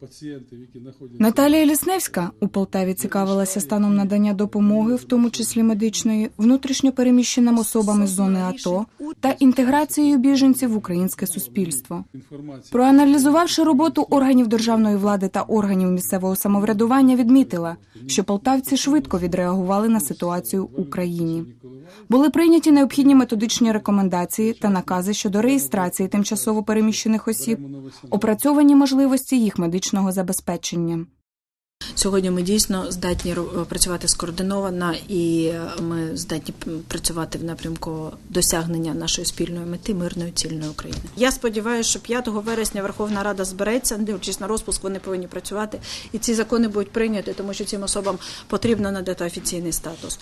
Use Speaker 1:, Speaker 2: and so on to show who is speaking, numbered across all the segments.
Speaker 1: пацієнтів, які знаходяться
Speaker 2: Наталія Лісневська у Полтаві цікавилася станом надання допомоги, в тому числі медичної, внутрішньо переміщеним особам із зони АТО та інтеграцією біженців в українське суспільство. Проаналізувавши роботу органів державної влади та органів місцевого самоврядування, відмітила, що полтавці швидко відреагували на ситуацію в Україні. Були прийняті необхідні методичні рекомендації та накази щодо реєстрації тимчасово переміщених осіб, опрацьовані можливості їх медичного забезпечення.
Speaker 3: Сьогодні ми дійсно здатні ро- працювати скоординовано і ми здатні працювати в напрямку досягнення нашої спільної мети мирної цільної України. Я сподіваюся, що 5 вересня Верховна Рада збереться, не дивлячись на розпуск, вони повинні працювати, і ці закони будуть прийняті, тому що цим особам потрібно надати офіційний статус.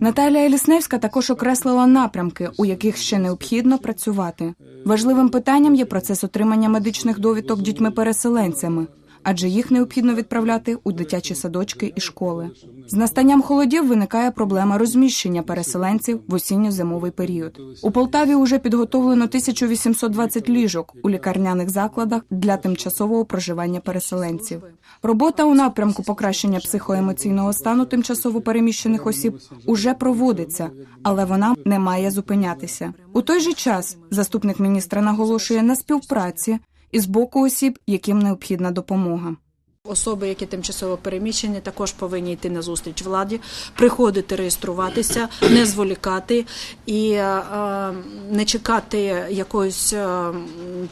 Speaker 2: Наталія Лісневська також окреслила напрямки, у яких ще необхідно працювати. Важливим питанням є процес отримання медичних довідок дітьми-переселенцями, адже їх необхідно відправляти у дитячі садочки і школи. З настанням холодів виникає проблема розміщення переселенців в осінньо-зимовий період. У Полтаві уже підготовлено 1820 ліжок у лікарняних закладах для тимчасового проживання переселенців. Робота у напрямку покращення психоемоційного стану тимчасово переміщених осіб уже проводиться, але вона не має зупинятися. У той же час заступник міністра наголошує на співпраці із боку осіб, яким необхідна допомога.
Speaker 3: Особи, які тимчасово переміщені, також повинні йти на зустріч владі, приходити реєструватися, не зволікати і е, е, не чекати якоїсь е,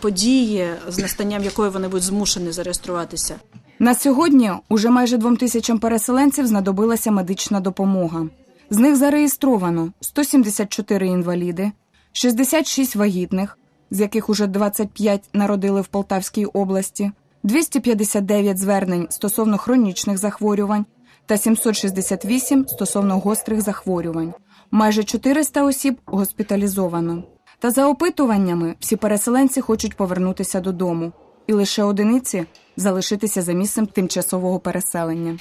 Speaker 3: події, з настанням якої вони будуть змушені зареєструватися.
Speaker 2: На сьогодні уже майже двом тисячам переселенців знадобилася медична допомога. З них зареєстровано 174 інваліди, 66 вагітних, з яких уже 25 народили в Полтавській області, 259 звернень стосовно хронічних захворювань та 768 стосовно гострих захворювань. Майже 400 осіб госпіталізовано. Та за опитуваннями всі переселенці хочуть повернутися додому, і лише одиниці залишитися за місцем тимчасового переселення.